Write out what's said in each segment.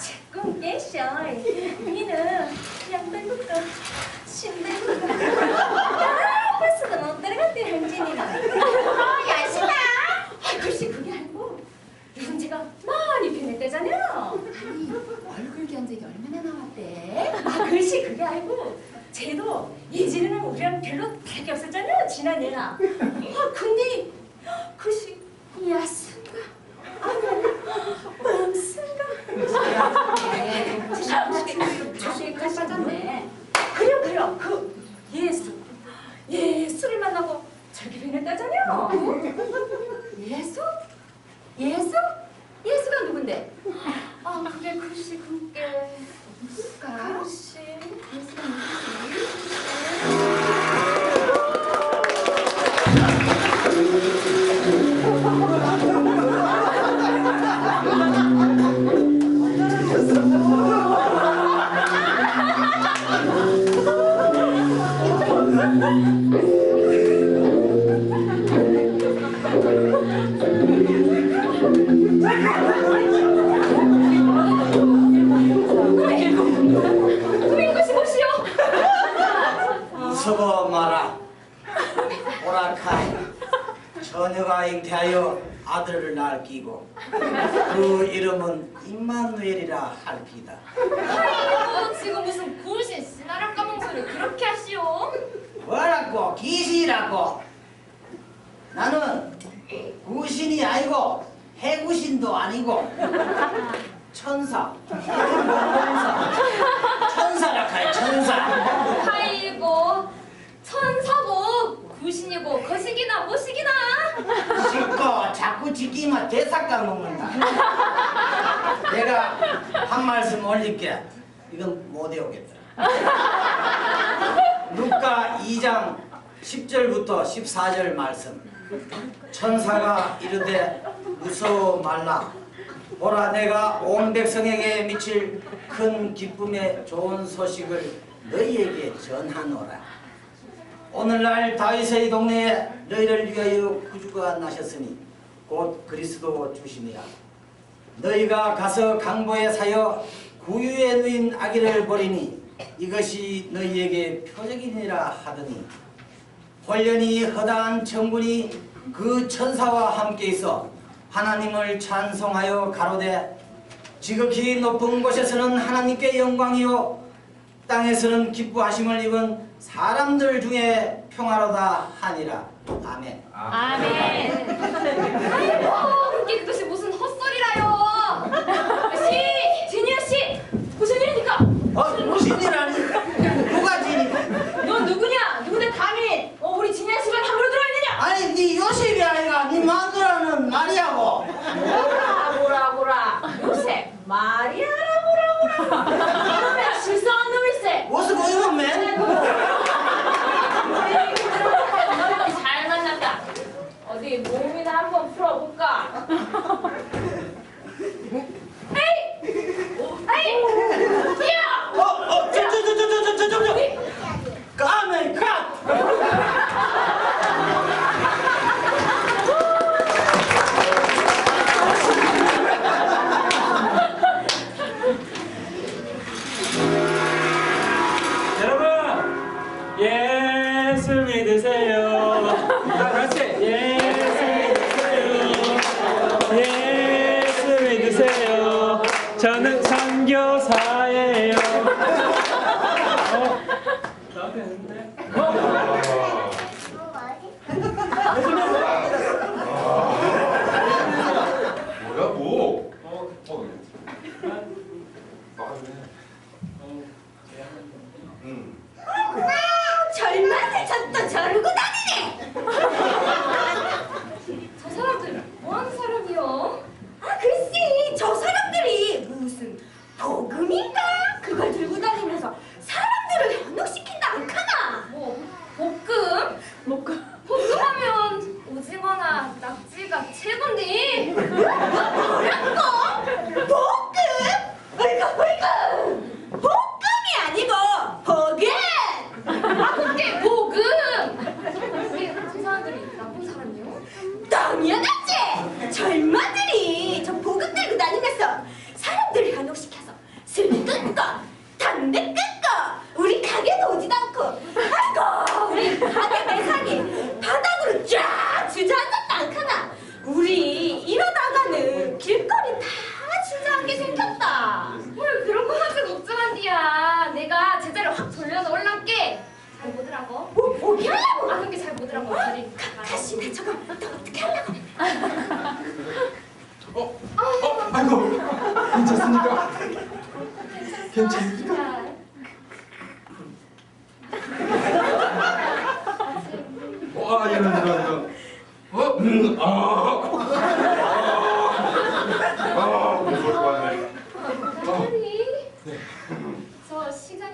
자꾸 깨셔. 니는 그냥 빼고도 신배고도 패스도 못 들어갔대 현진이는. 야시다. 글쎄 그게 아니고 유성재가 많이 변했대잖아. 아니 얼굴 견적이 얼마나 나왔대. 아 글씨 그게 아니고 쟤도 예진이랑 우리랑 별로 다게 없었잖아 지난 해랑. 할기다. 아이고 지금 무슨 구신 신나라 까먹은 소리 그렇게 하시오? 뭐라고? 귀신이라고? 나는 구신이 아니고 해구신도 아니고 천사. 천사. 천사라 카이 천사. 아이고 천사고 거식이나 모식이나? 씻고 자꾸 지키면 대사 까먹는다. 내가 한 말씀 올릴게. 이건 못 외우겠다. 루카 2장 10절부터 14절 말씀. 천사가 이르되 무서워 말라. 보라 내가 온 백성에게 미칠 큰 기쁨의 좋은 소식을 너희에게 전하노라 오늘날 다윗의 동네에 너희를 위하여 구주가 나셨으니 곧 그리스도 주심이라. 너희가 가서 강보에 사여 구유에 누인 아기를 버리니 이것이 너희에게 표적이니라 하더니 홀련히 허다한 천군이 그 천사와 함께 있어 하나님을 찬송하여 가로되 지극히 높은 곳에서는 하나님께 영광이요 땅에서는 기뻐하심을 입은 사람들 중에 평화로다 하니라. 아멘. 아멘. 아이고 그게 그것이 무슨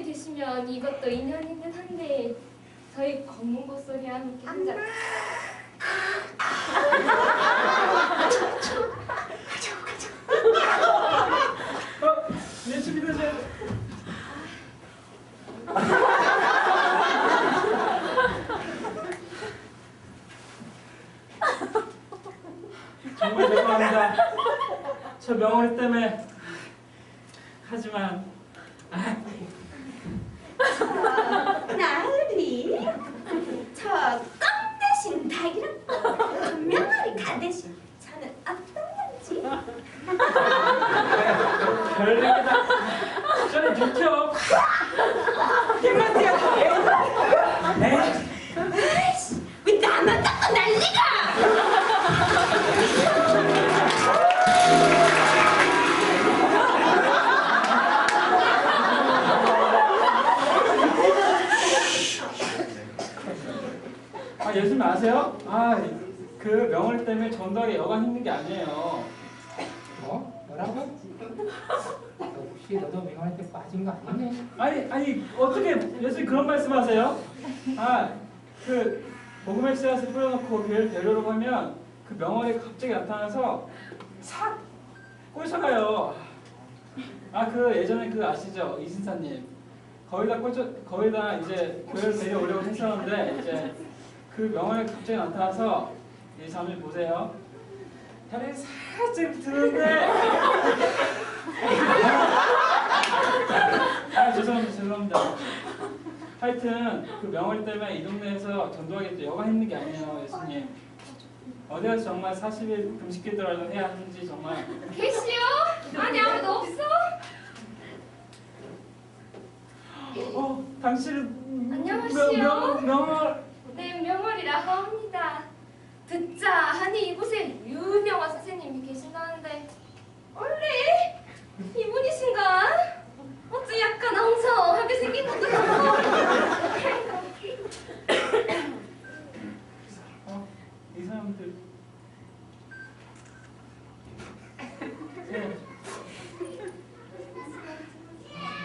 저 시간이 되시면 이것도 인연이긴 한데 저희 검은 목소리 함께 한잔. 정말 죄송합니다. 저 명월이 때문에 하지만 혹시 너도 명할 때 빠진 거 아니네? 아니 아니 어떻게 예수님 그런 말씀하세요? 아그 복음의 씨앗을 뿌려놓고 교회를 데려오려고 하면 그 명월이 갑자기 나타나서 싹 꼬셔가요. 아 그 예전에 그 아시죠 이신사님 거기다 꽂혀 거기다 이제 교회를 데려오려고 했었는데 이제 그 명월이 갑자기 나타나서 이 장면 보세요. 다리 살짝 드는데 아 죄송합니다 죄송합니다 하여튼 그 명월 때문에 이 동네에서 전도하기 또 여가 힘든 게 아니에요 예수님 어디 가서 정말 40일 금식 기도라도 해야 하는지 정말 계시오? 아니 아무도 없어? 어 당신은 안녕하시오. 명, 명, 명월 네 명월이라 하옵니다. 듣자 하니 이곳에 유명한 선생님이 계신다는데 원래 이분이신가? 어찌 약간 엉성하게 생긴 것 같고 어, 이 사람들 네.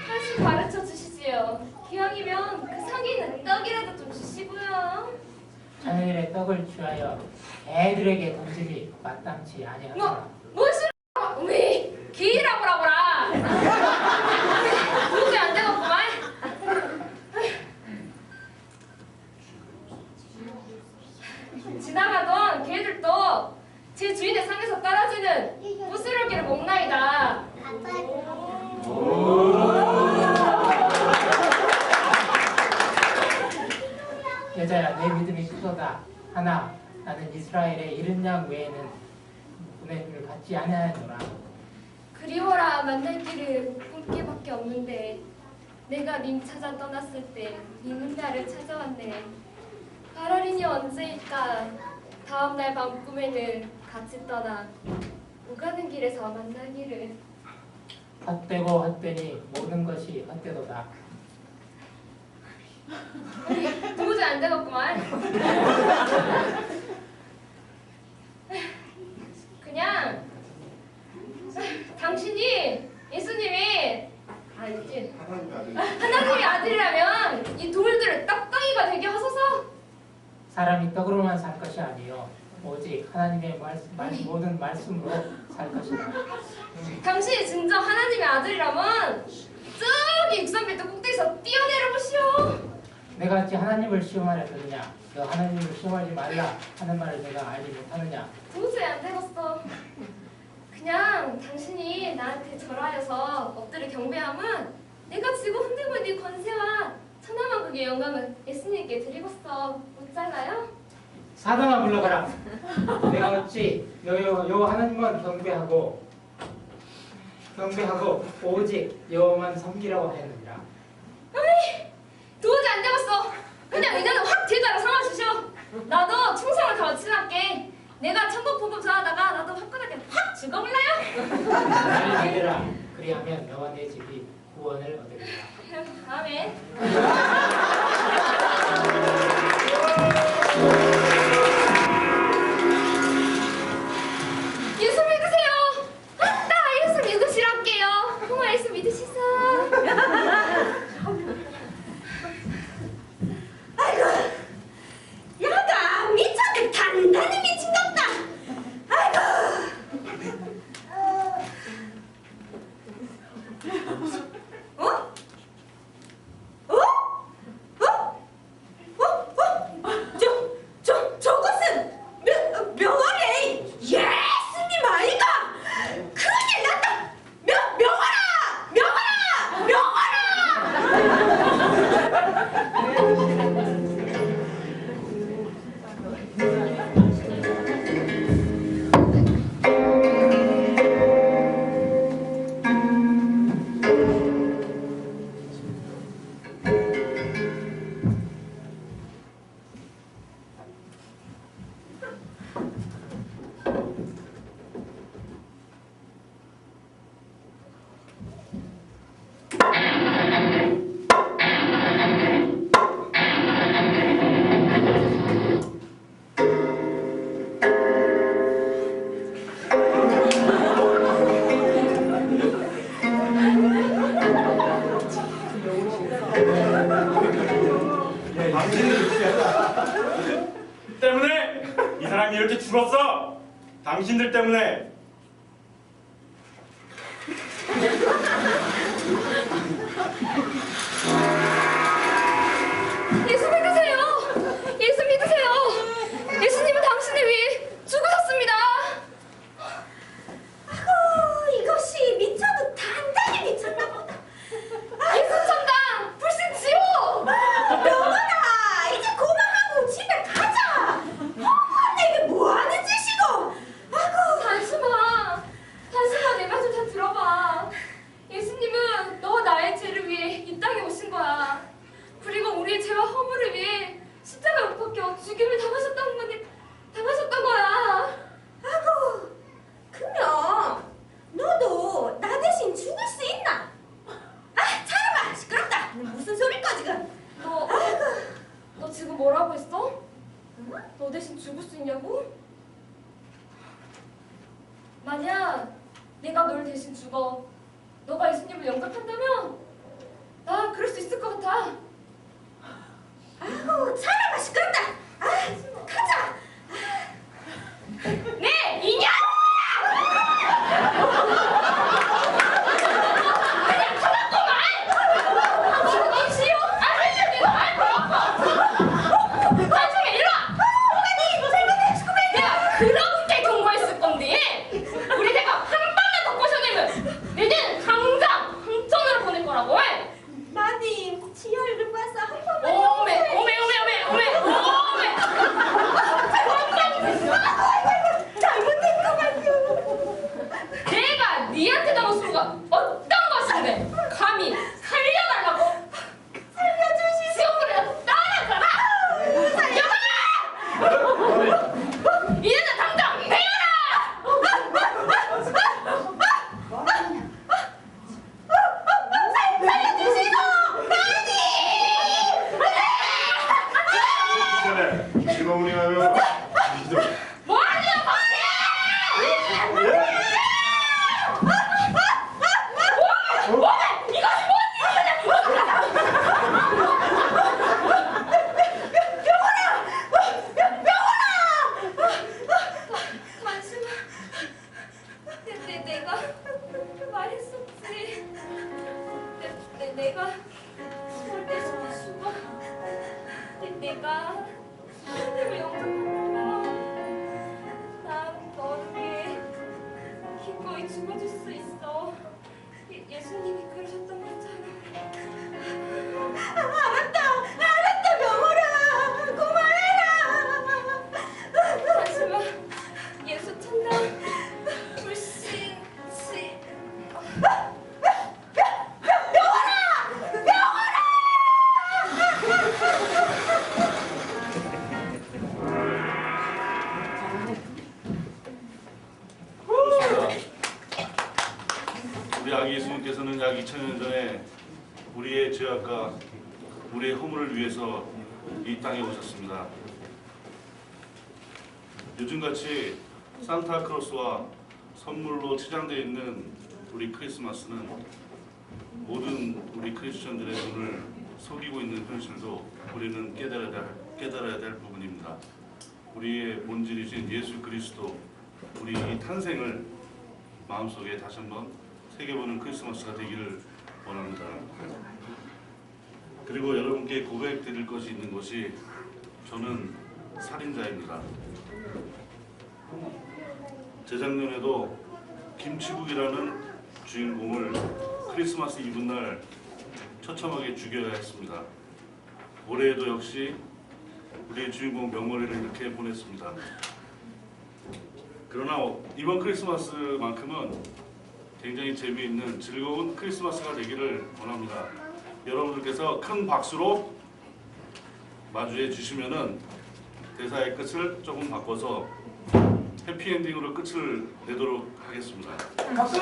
다시 가르쳐 주시지요. 기왕이면 그 상의는 떡이라도 좀 주시고요. 자네들의 떡을 취하여 애들에게 던짐이 마땅치 아니하노라. 뭐 무엇을 우리 기라고 라고라. 도저히 안 되겠구만. 지나가던 개들도 제 주인의 상에서 떨어지는 부스러기를 먹나이다. 여자야 내 믿음이 크도다. 하나 나는 이스라엘의 이른 양 외에는 보냄을 받지 아니하노라. 그리워라 만날 길은 꿈길밖에 없는데 내가 님 찾아 떠났을 때 님은 나를 찾아왔네. 8월이니 언제일까? 다음 날 밤 꿈에는 같이 떠나 오가는 길에서 만나기를. 헛되고 헛되니 모든 것이 헛되도다. 도저히 안 되겠구만. 그냥 당신이 예수님이 아니지 하나님의 아들이라면 이 돌들을 떡덩이가 되게 하소서. 사람이 떡으로만 살 것이 아니요 오직 하나님의 말씀, 말, 모든 말씀으로 살 것이다. 당신이 진정 하나님의 아들이라면 저기 육산빌드 꼭대기에서 뛰어내려 보시오. 내가 어찌 하나님을 시험하려 드느냐? 너 하나님을 시험하지 말라 하는 말을 내가 알지 못하느냐? 도저히 안 되겠어. 그냥 당신이 나한테 절하여서 엎드려 경배함은 내가 지금 흔들고 있는 이 권세와 천하만국의 영광을 예수님께 드리고서 못 잘라요? 사단아 불러가라. 내가 어찌 요, 요, 요 하나님만 경배하고 경배하고 오직 여호만 섬기라고 하였느니라. 아니 도저히 안 되겠어. 그냥 이제는 확 제자로 삼아주셔. 나도 충성을 더 친할게. 내가 천국 보급 전하다가 나도 화끈하게 확 죽어볼래요? 아니, 얘들아. 그리하면 너와 내 집이 구원을 얻으리라. 아멘. 죽임을 당하셨다. 요즘같이 산타크로스와 선물로 치장되어 있는 우리 크리스마스는 모든 우리 크리스천들의 눈을 속이고 있는 현실도 우리는 깨달아야 될, 깨달아야 될 부분입니다. 우리의 본질이신 예수 그리스도 우리 이 탄생을 마음속에 다시 한번 새겨보는 크리스마스가 되기를 원합니다. 그리고 여러분께 고백드릴 것이 있는 것이 저는 살인자입니다. 재작년에도 김치국이라는 주인공을 크리스마스 이브날 처참하게 죽여야 했습니다. 올해에도 역시 우리의 주인공 명월이를 이렇게 보냈습니다. 그러나 이번 크리스마스만큼은 굉장히 재미있는 즐거운 크리스마스가 되기를 원합니다. 여러분들께서 큰 박수로 마주해 주시면은 대사의 끝을 조금 바꿔서 해피엔딩으로 끝을 내도록 하겠습니다. 박수!